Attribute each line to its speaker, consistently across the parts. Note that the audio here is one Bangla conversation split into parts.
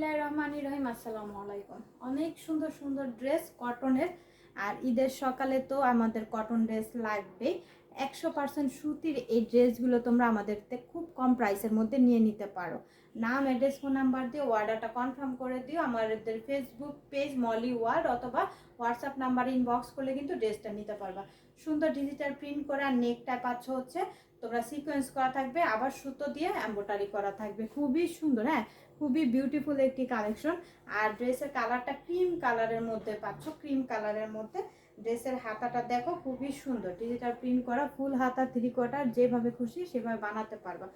Speaker 1: বিসমিল্লাহ রহমান রহিম, আসসালামু আলাইকুম। অনেক সুন্দর সুন্দর ড্রেস কটনের আর ঈদের সকালে তো আমাদের কটন ড্রেস লাগবে একশো পার্সেন্ট সুতির এই ড্রেসগুলো তোমরা আমাদের থেকে খুব কম প্রাইসের মধ্যে নিয়ে নিতে পারো। নাম অ্যাড্রেস ফোন নাম্বার দিয়ে অর্ডারটা কনফার্ম করে দিও। আমাদের ফেসবুক পেজ মলি ওয়ার্ড অথবা হোয়াটসঅ্যাপ নাম্বারে ইনবক্স করলে কিন্তু ড্রেসটা নিতে পারবা। সুন্দর ডিজিটাল প্রিন্ট করা নেকটা পাচ্ছ হচ্ছে, তোমরা সিকোয়েন্স করা থাকবে, আবার সুতো দিয়ে এম্বোটারি করা থাকবে। খুবই সুন্দর হ্যাঁ? খুবই বিউটিফুল একটি কালেকশন আর ড্রেসের কালারটা ক্রিম কালারের মধ্যে পাচ্ছ ক্রিম কালারের মধ্যে। ড্রেসের হাতাটা দেখো, খুবই সুন্দর। ডিজিটাল প্রিন্ট করা ফুল হাতা থ্রি কোয়ার্টার যেভাবে খুশি সেভাবে বানাতে পারবা।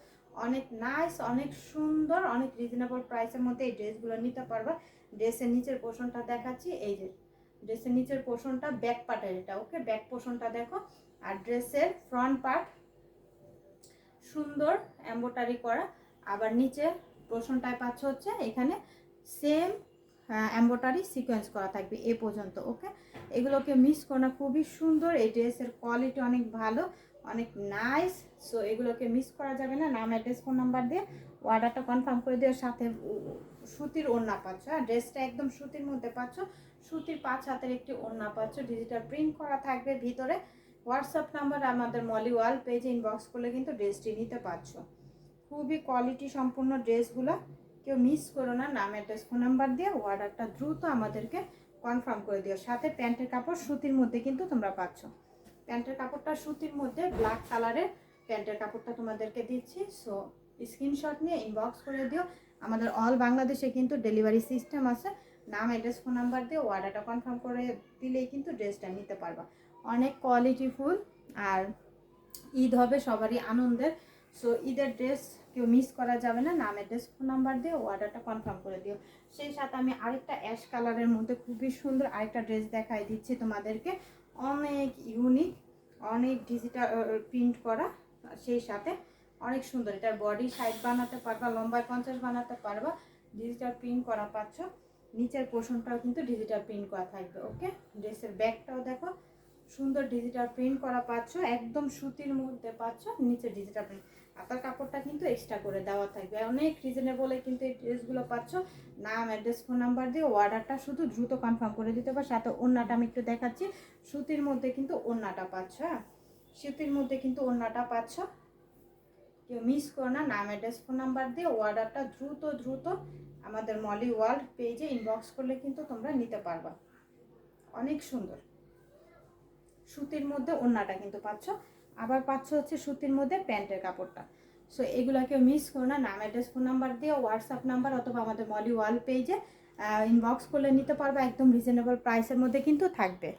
Speaker 1: অনেক নাইস অনেক সুন্দর, অনেক রিজনেবল প্রাইসের মধ্যে এই ড্রেসগুলো নিতে পারবা। ড্রেসের নিচের পোষণটা দেখাচ্ছি, এই যে। ড্রেসের নিচের পোষণটা ব্যাক পার্টের এটা ওকে ব্যাক পোষণটা দেখো। আর ড্রেসের ফ্রন্ট পার্ট সুন্দর এম্বোটারি করা। আবার নিচে পোষণটায় পাচ্ছ হচ্ছে, এখানে সেম এম্বোটারি সিকোয়েন্স করা থাকবে এ পর্যন্ত ওকে এগুলোকে মিস করো খুবই সুন্দর, এই ড্রেসের কোয়ালিটি অনেক ভালো, অনেক নাইস সো এগুলোকে মিস করা যাবে না, নাম অ্যাড্রেস ফোন নাম্বার দিয়ে অর্ডারটা কনফার্ম করে দিয়ে সাথে সুতির ওড়না পাচ্ছ হ্যাঁ? ড্রেসটা একদম সুতির মধ্যে পাচ্ছ, সুতির পাঁচ হাতের একটি ওড়না পাচ্ছ ডিজিটাল প্রিন্ট করা থাকবে ভিতরে হোয়াটসঅ্যাপ নাম্বার আমাদের মলি ওয়াল পেজে ইনবক্স করলে কিন্তু ড্রেসটি নিতে পারছ। খুবই কোয়ালিটি সম্পূর্ণ ড্রেসগুলো। কেউ মিস করো না, নাম অ্যাড্রেস ফোন নাম্বার দিয়ে অর্ডারটা দ্রুত আমাদেরকে কনফার্ম করে দিও। সাথে প্যান্টের কাপড় সুতির মধ্যে কিন্তু তোমরা পাচ্ছ। প্যান্টের কাপড়টা সুতির মধ্যে ব্ল্যাক কালারের প্যান্টের কাপড়টা তোমাদেরকে দিচ্ছি। সো স্ক্রিনশট নিয়ে ইনবক্স করে দিও। আমাদের অল বাংলাদেশে কিন্তু ডেলিভারি সিস্টেম আছে। নাম অ্যাড্রেস ফোন নাম্বার দিয়ে অর্ডারটা কনফার্ম করে দিলেই কিন্তু ড্রেসটা নিতে পারবা। অনেক কোয়ালিটিফুল আর ঈদ হবে সবারই আনন্দের। সো ঈদের ড্রেস কেউ মিস করা যাবে না নাম অ্যাড্রেস ফোন নাম্বার দিয়ে অর্ডারটা কনফার্ম করে দিও। সেই সাথে আমি আরেকটা অ্যাশ কালারের মধ্যে খুবই সুন্দর আরেকটা ড্রেস দেখাই দিচ্ছি তোমাদেরকে। অনেক ইউনিক অনেক ডিজিটাল প্রিন্ট করা। সেই সাথে অনেক সুন্দর এটার বডি সাইড বানাতে পারবা লম্বায় পঞ্চাশ বানাতে পারবা ডিজিটাল প্রিন্ট করা পাচ্ছ। নিচের পোর্শনটাও কিন্তু ডিজিটাল প্রিন্ট করা থাকবে ওকে ড্রেসের ব্যাগটাও দেখো। সুন্দর ডিজিটাল প্রিন্ট করা পাচ্ছ, একদম সুতির মধ্যে পাচ্ছ, নিচে ডিজিটাল প্রিন্ট আপনার কাপড়টা কিন্তু এক্সট্রা করে দেওয়া থাকবে। অনেক রিজনেবলে কিন্তু এই ড্রেসগুলো পাচ্ছ। নাম অ্যাড্রেস ফোন নাম্বার দিয়ে অর্ডারটা শুধু দ্রুত কনফার্ম করে দিতে পার সাথে ওড়নাটা আমি একটু দেখাচ্ছি। সুতির মধ্যে কিন্তু ওড়নাটা পাচ্ছ হ্যাঁ? সুতির মধ্যে কিন্তু ওড়নাটা পাচ্ছ। কেউ মিস করো না। নাম অ্যাড্রেস ফোন নাম্বার দিয়ে অর্ডারটা দ্রুত দ্রুত আমাদের মলি ওয়ার্ল্ড পেজে ইনবক্স করলে কিন্তু তোমরা নিতে পারবা। অনেক সুন্দর। সুতির মধ্যে ওড়নাটা কিন্তু পাচ্ছ। আবার পাচ্ছ হচ্ছে সুতির মধ্যে প্যান্টের কাপড়টা। সো এগুলোকে মিস করো না, নাম অ্যাড্রেস ফোন নাম্বার দিয়ে হোয়াটসঅ্যাপ নাম্বার অথবা আমাদের মলি ওয়াল পেজে ইনবক্স করলে নিতে পারবে, একদম রিজনেবল প্রাইসের মধ্যে কিন্তু থাকবে।